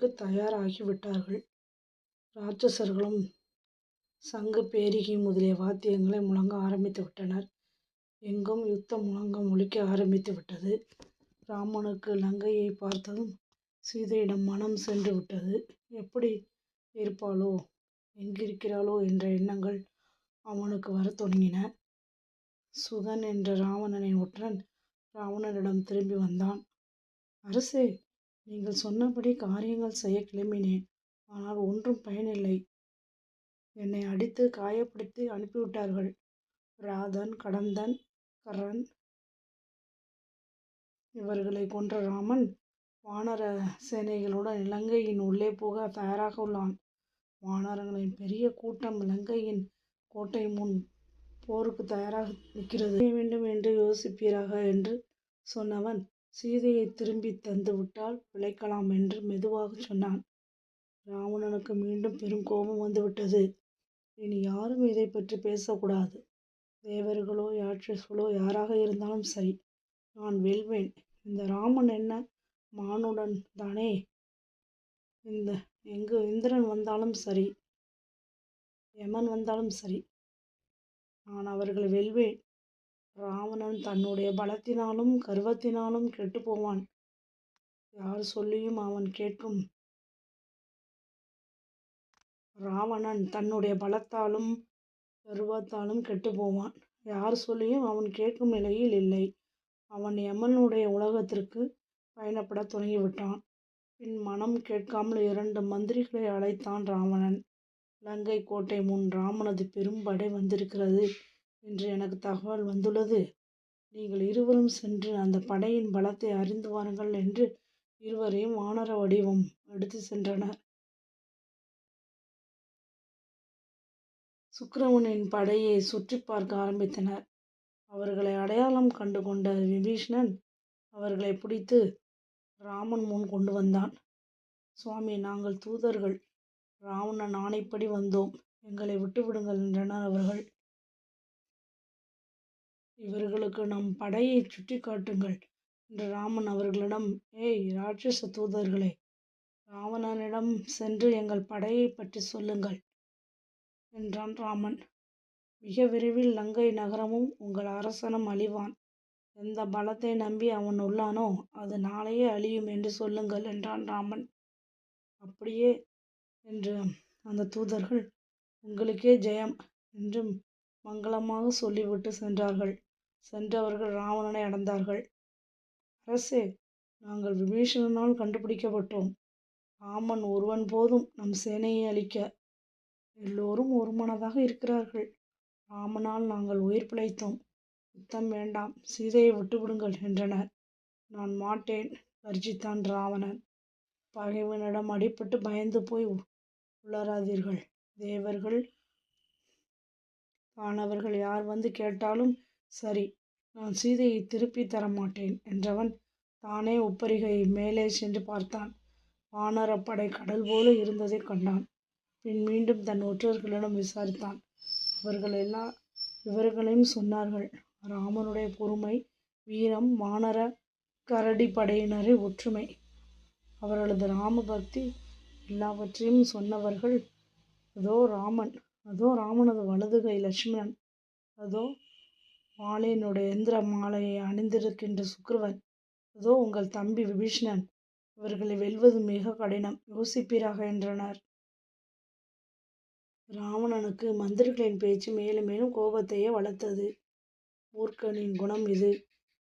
தயாராகிவிட்டார்கள். இராட்சசர்களும் சங்கு பேரிகை முதலிய வாத்தியங்களை முழங்க ஆரம்பித்துவிட்டனர். எங்கும் யுத்த முழக்கம் ஒலிக்க ஆரம்பித்துவிட்டது. இராமனுக்கு லங்கையை பார்த்ததும் சீதையிடம் மனம் சென்றுவிட்டது. எப்படி இருப்பாளோ எங்கிருக்கிறாளோ என்ற எண்ணங்கள் அவனுக்கு வரத் தொடங்கின. சுகன் என்ற இராவணனின் ஒற்றன் இராவணனிடம் திரும்பி வந்தான். அரசே, நீங்கள் சொன்னபடி காரியங்கள் செய்ய கிளம்பினேன். ஆனால் ஒன்றும் பயனில்லை. என்னை அடித்து காயப்படுத்தி அனுப்பிவிட்டார்கள். ராதன் கடந்தன், கரன் இவர்களைக் கொன்ற ராமன் வானர சேனைகளுடன் இலங்கையின் உள்ளே போக தயாராக உள்ளான். வானரங்களின் பெரிய கூட்டம் இலங்கையின் கோட்டை முன் போருக்கு தயாராக நிற்கிறது. வேண்டும் என்று யோசிப்பீராக என்று சொன்னவன் சீதையைத் திரும்பி தந்துவிட்டால் பிழைக்கலாம் என்று மெதுவாக சொன்னான். ராவணனுக்கு மீண்டும் பெரும் கோபம் வந்துவிட்டது. இனி யாரும் இதைப்பற்றிப் பேசக்கூடாது. தேவர்களோ யாட்சஸ்களோ யாராக இருந்தாலும் சரி, நான் வெல்வேன். இந்த ராமன் என்ன மானுடன் தானே. இந்திரன் வந்தாலும் சரி, யமன் வந்தாலும் சரி, நான் அவர்களை வெல்வேன். ராவணன் தன்னுடைய பலத்தினாலும் கர்வத்தினாலும் கெட்டுப்போவான். யார் சொல்லியும் அவன் கேட்கும் ராவணன் தன்னுடைய பலத்தாலும் கர்வத்தாலும் கெட்டுப்போவான். யார் சொல்லியும் அவன் கேட்கும் நிலையில் இல்லை. அவன் யமனுடைய உலகத்திற்கு பயணப்படத் தொடங்கிவிட்டான். பின் மனம் கேட்காமல் இரண்டு மந்திரிகளை அழைத்தான் ராவணன் இலங்கைக் கோட்டை முன் ராமனது பெரும் படை வந்திருக்கிறது என்று எனக்கு தகவல் வந்துள்ளது. நீங்கள் இருவரும் சென்று அந்த படையின் பலத்தை அறிந்து வாருங்கள் என்று இருவரையும் வானர வடிவம் எடுத்து சென்றனர். சுக்கிரவனின் படையை சுற்றி பார்க்க ஆரம்பித்தனர். அவர்களை அடையாளம் கண்டு கொண்ட விபீஷ்ணன் அவர்களை பிடித்து ராமன் முன் கொண்டு வந்தான். சுவாமி, நாங்கள் தூதர்கள். ராவணன் ஆணைப்படி வந்தோம். எங்களை விட்டுவிடுங்கள் என்றனர் அவர்கள். இவர்களுக்கு நம் படையைச் சுட்டி காட்டுங்கள் என்று ராமன் அவர்களிடம் ஏய் ராட்சச தூதர்களே, ராவணனிடம் சென்று எங்கள் படையைப் பற்றி சொல்லுங்கள் என்றான் ராமன் மிக விரைவில் லங்கை நகரமும் உங்கள் அரசனும் அழிவான். எந்த பலத்தை நம்பி அவன் உள்ளானோ அது நாளையே அழியும் என்று சொல்லுங்கள் என்றான் ராமன் அப்படியே என்று அந்த தூதர்கள் உங்களுக்கே ஜெயம் என்றும் மங்களமாக சொல்லிவிட்டு சென்றார்கள். சென்றவர்கள் ராவணனை அடைந்தார்கள். அரசே, நாங்கள் விபீஷணனால் கண்டுபிடிக்கப்பட்டோம். ராமன் ஒருவன் போதும் நம் சேனையை அழிக்க. எல்லோரும் ஒருமனதாக இருக்கிறார்கள். ராமனால் நாங்கள் உயிர் பிழைத்தோம். யுத்தம் வேண்டாம். சீதையை விட்டுவிடுங்கள் என்றனர். நான் மாட்டேன் கர்ஜித்தான் ராவணன் பகைவனிடம் அடிபட்டு பயந்து போய் உளராதீர்கள் தேவர்கள் வானவர்கள் யார் வந்து கேட்டாலும் சரி, நான் சீதையை திருப்பித் தரமாட்டேன் என்றவன் தானே உப்பரிகை மேலே சென்று பார்த்தான். வானரப்படை கடல் போல இருந்ததைக் கண்டான். பின் மீண்டும் தன் ஒற்றர்களிடம் விசாரித்தான். அவர்கள் எல்லா விவரங்களையும் சொன்னார்கள். ராமனுடைய பொறுமை, வீரம், வானர கரடிப்படையினரின் ஒற்றுமை, அவர்களது ராம பக்தி எல்லாவற்றையும் சொன்னவர்கள் அதோ ராமன் அதோ ராமனது வலது கை லட்சுமணன், அதோ மாலையினுடைய இந்திர மாலையை அணிந்திருக்கின்ற சுக்கிரவன், அதோ உங்கள் தம்பி விபீஷ்ணன் இவர்களை வெல்வது மிக கடினம். யோசிப்பீராக என்றனர். ராவணனுக்கு மந்திரிகளின் பேச்சு மேலும் மேலும் கோபத்தையே வளர்த்தது. மூர்க்கனின் குணம் இது.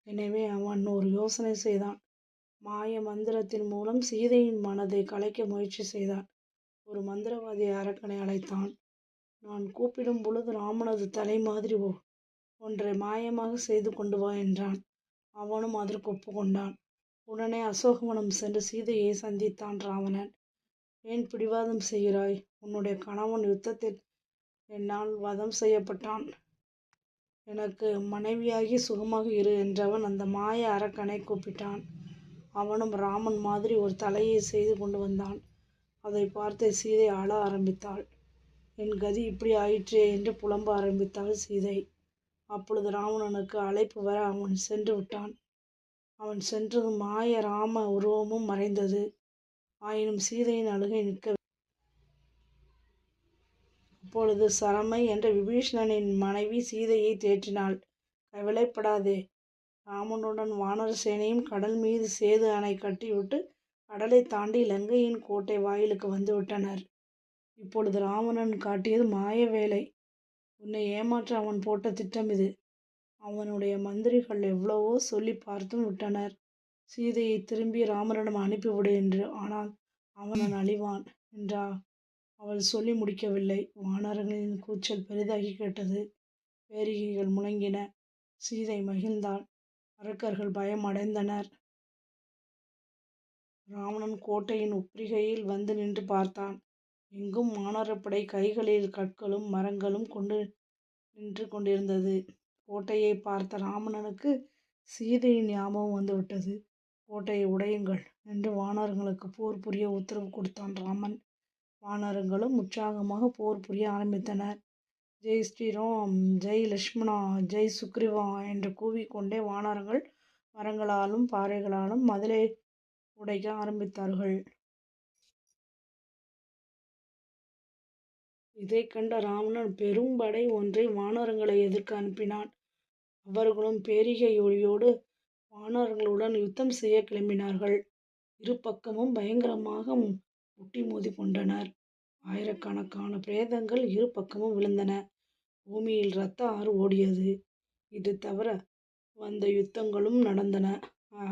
எனவே அவன் ஒரு யோசனை செய்தான். மாய மந்திரத்தின் மூலம் சீதையின் மனதை கலைக்க முயற்சி செய்தான். ஒரு மந்திரவாதியை அரக்கனை அழைத்தான். நான் கூப்பிடும் பொழுது ராமனது தலை மாதிரி ஒன்றை மாயமாக செய்து கொண்டு வா என்றான். அவனும் அதற்கு ஒப்புக்கொண்டான். உடனே அசோகவனம் சென்று சீதையை சந்தித்தான் ராவணன் ஏன் பிடிவாதம் செய்கிறாய்? உன்னுடைய கணவன் யுத்தத்தில் என்னால் வதம் செய்யப்பட்டான். எனக்கு மனைவியாகி சுகமாக இரு என்றவன் அந்த மாய அரக்கனை கூப்பிட்டான். அவனும் ராமன் மாதிரி ஒரு தலையை செய்து கொண்டு வந்தான். அதைப் பார்த்து சீதை அழ ஆரம்பித்தாள். என் கதி இப்படி ஆயிற்றே என்று புலம்ப ஆரம்பித்தாள் சீதை. அப்பொழுது ராவணனுக்கு அழைப்பு வர அவன் சென்று விட்டான். அவன் சென்றதும் மாய ராம உருவமும் மறைந்தது. ஆயினும் சீதையின் அழுகை நிற்க அப்பொழுது சரமை என்ற விபீஷணனின் மனைவி சீதையை தேற்றினாள். கவலைப்படாதே. ராமனுடன் வானர சேனையும் கடல் மீது சேது அணை கட்டிவிட்டு கடலை தாண்டி இலங்கையின் கோட்டை வாயிலுக்கு வந்துவிட்டனர். இப்பொழுது ராவணன் காட்டியது மாய வேலை. உன்னை ஏமாற்ற அவன் போட்ட திட்டம் இது. அவனுடைய மந்திரிகள் எவ்வளவோ சொல்லி பார்த்தும் விட்டனர். சீதையை திரும்பி ராமனிடம் அனுப்பிவிடு என்று. ஆனால் அவன் அழிவான் என்றா அவள் சொல்லி முடிக்கவில்லை. வானரங்களின் கூச்சல் பெரிதாகிக் கேட்டது. பேரிகைகள் முழங்கின. சீதை மகிழ்ந்தாள். அரக்கர்கள் பயம் அடைந்தனர். ராவணன் கோட்டையின் உப்பரிகையில் வந்து நின்று பார்த்தான். எங்கும் வானரப்படை கைகளில் கற்களும் மரங்களும் கொண்டு நின்று கொண்டிருந்தது. கோட்டையை பார்த்த ராமணனுக்கு சீதையின் ஞாபகம் வந்துவிட்டது. கோட்டையை உடையுங்கள் என்று வானரங்களுக்கு போர் புரிய உத்தரவு கொடுத்தான் ராமன். வானரங்களும் உற்சாகமாக போர் புரிய ஆரம்பித்தனர். ஜெய் ஸ்ரீராம் ஜெய் லக்ஷ்மணா ஜெய் சுக்ரீவா என்று கூவிக்கொண்டே வானரங்கள் மரங்களாலும் பாறைகளாலும் மதிலை உடைக்க ஆரம்பித்தார்கள். இதை கண்ட ராவணன் பெரும் படை ஒன்றை வானரங்களை எதிர்க்க அனுப்பினான். அவர்களும் பேரிகை ஒளியோடு வானரங்களுடன் யுத்தம் செய்ய கிளம்பினார்கள். இரு பக்கமும் பயங்கரமாக முட்டி மோதி கொண்டனர். ஆயிரக்கணக்கான பிரேதங்கள் இரு பக்கமும் விழுந்தன. பூமியில் இரத்த ஆறு ஓடியது. இது தவிர வந்த யுத்தங்களும் நடந்தன.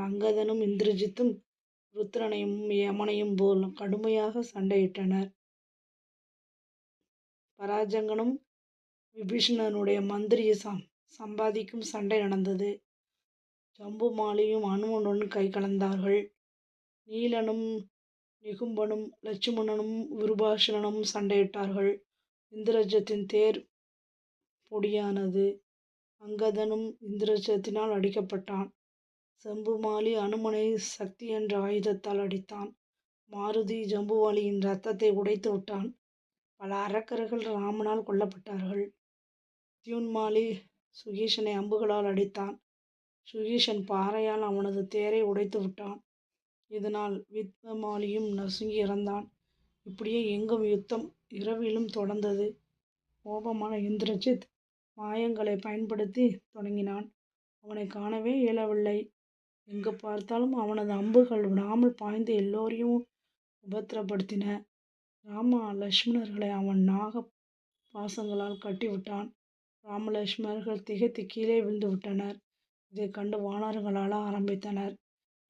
அங்கதனும் இந்திரஜித்தும் ருத்ரனையும் யமனையும் போல் கடுமையாக சண்டையிட்டனர். பராஜங்கனும் விபீஷணனுடைய மந்திரி சம்பாதிக்கும் சண்டை நடந்தது. ஜம்புமாலியும் அனுமனுடன் கை கலந்தார்கள். நீலனும் நிகும்பனும் லட்சுமணனும் விருபாஷணனும் சண்டையிட்டார்கள். இந்திரஜத்தின் தேர் பொடியானது. அங்கதனும் இந்திரஜத்தினால் அடிக்கப்பட்டான். செம்புமாலி அனுமனை சக்தி என்ற ஆயுதத்தால் அடித்தான். மாருதி ஜம்புவாலியின் ரத்தத்தை உடைத்து விட்டான். பல அரக்கர்கள் ராமனால் கொல்லப்பட்டார்கள். தியூன்மாலி சுகீஷனை அம்புகளால் அடித்தான். சுகீஷன் பாறையால் அவனது தேரை உடைத்து விட்டான். இதனால் வித்மாலியும் நசுங்கி இறந்தான். இப்படியே எங்கும் யுத்தம் இரவிலும் தொடர்ந்தது. கோபமான இந்திரஜித் மாயங்களை பயன்படுத்தி தொடங்கினான். அவனை காணவே இயலவில்லை. எங்கு பார்த்தாலும் அவனது அம்புகள் விடாமல் பாய்ந்து எல்லோரையும் உபத்திரப்படுத்தின. ராமா லக்ஷ்மணர்களை அவன் நாக பாசங்களால் கட்டிவிட்டான். ராம லக்ஷ்மணர்கள் திகைத்துக் கீழே விழுந்துவிட்டனர். இதைக் கண்டு வானர்களால் ஆரம்பித்தனர்.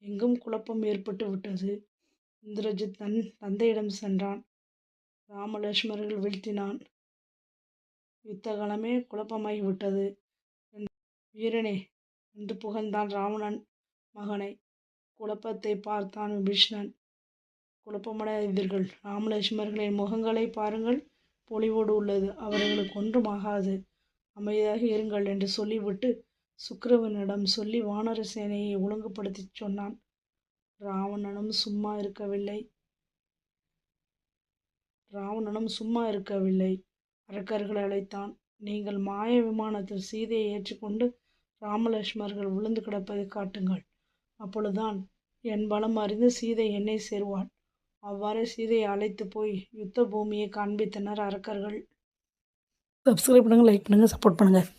எங்கும் குழப்பம் ஏற்பட்டு விட்டது. இந்திரஜித் தன் தந்தையிடம் சென்றான். ராம லக்ஷ்மணர்களை வீழ்த்தினான். யுத்தகளமே குழப்பமாகி விட்டது. வீரனே என்று புகழ்ந்தான் ராவணன் மகனை. குழப்பத்தை பார்த்தான் விபீஷ்ணன் குழப்பமடைந்தீர்கள் ராமலட்சுமர்களின் முகங்களை முகங்களைப் பாருங்கள். பொலிவோடு உள்ளது. அவர்களுக்கு ஒன்றும் ஆகாது. அமைதியாக இருங்கள் என்று சொல்லிவிட்டு சுக்கிரவனிடம் சொல்லி வானர சேனையை ஒழுங்குபடுத்தி சொன்னான். ராவணனும் சும்மா இருக்கவில்லை. ராவணனும் சும்மா இருக்கவில்லை. அரக்கர்களை அழைத்தான். நீங்கள் மாய விமானத்தில் சீதையை ஏற்றிக்கொண்டு ராமலட்சுமர்கள் விழுந்து கிடப்பதை காட்டுங்கள். அப்பொழுதுதான் என் பலம் அறிந்து சீதை என்னை சேருவாள். அவ்வாறு சீதையை அழைத்துப் போய் யுத்த பூமியை காண்பித்தனர் அரக்கர்கள். சப்ஸ்கிரைப் பண்ணுங்கள் லைக் பண்ணுங்கள் சப்போர்ட் பண்ணுங்கள்